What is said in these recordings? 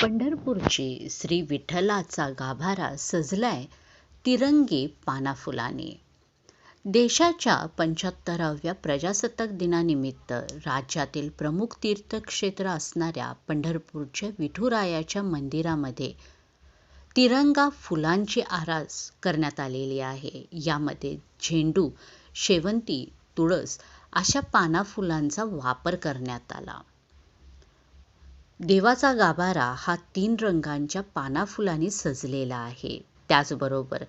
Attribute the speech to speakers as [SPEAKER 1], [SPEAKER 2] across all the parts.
[SPEAKER 1] पंढरपूरची श्री विठ्ठलाचा गाभारा सजलाय तिरंगी पानाफुलाने. देशाच्या पंच्याहत्तराव्या प्रजासत्ताक दिनानिमित्त राज्यातील प्रमुख तीर्थक्षेत्र असणाऱ्या पंढरपूरच्या विठुरायाच्या मंदिरामध्ये तिरंगा फुलांची आरास करण्यात आलेली आहे. यामध्ये झेंडू शेवंती तुळस अशा पानाफुलांचा वापर करण्यात आला. देवाचा गाभारा हा तीन रंगांच्या पानाफुलांनी सजलेला आहे. त्याचबरोबर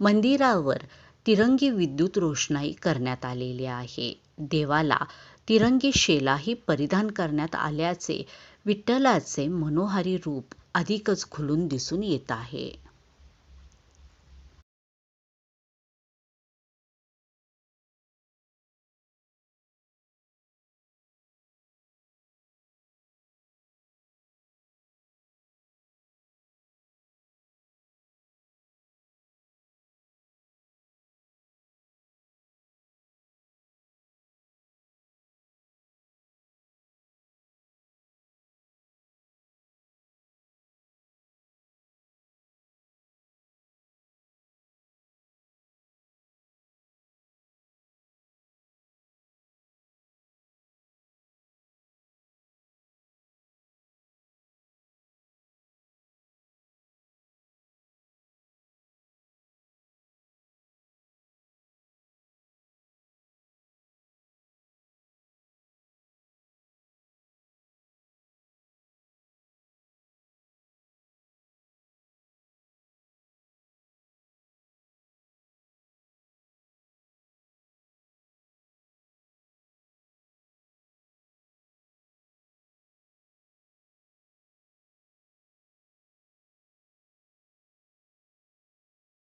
[SPEAKER 1] मंदिरावर तिरंगी विद्युत रोषणाई करण्यात आलेली आहे. देवाला तिरंगी शेलाही परिधान करण्यात आल्याचे विठ्ठलाचे मनोहारी रूप अधिकच खुलून दिसून येत आहे.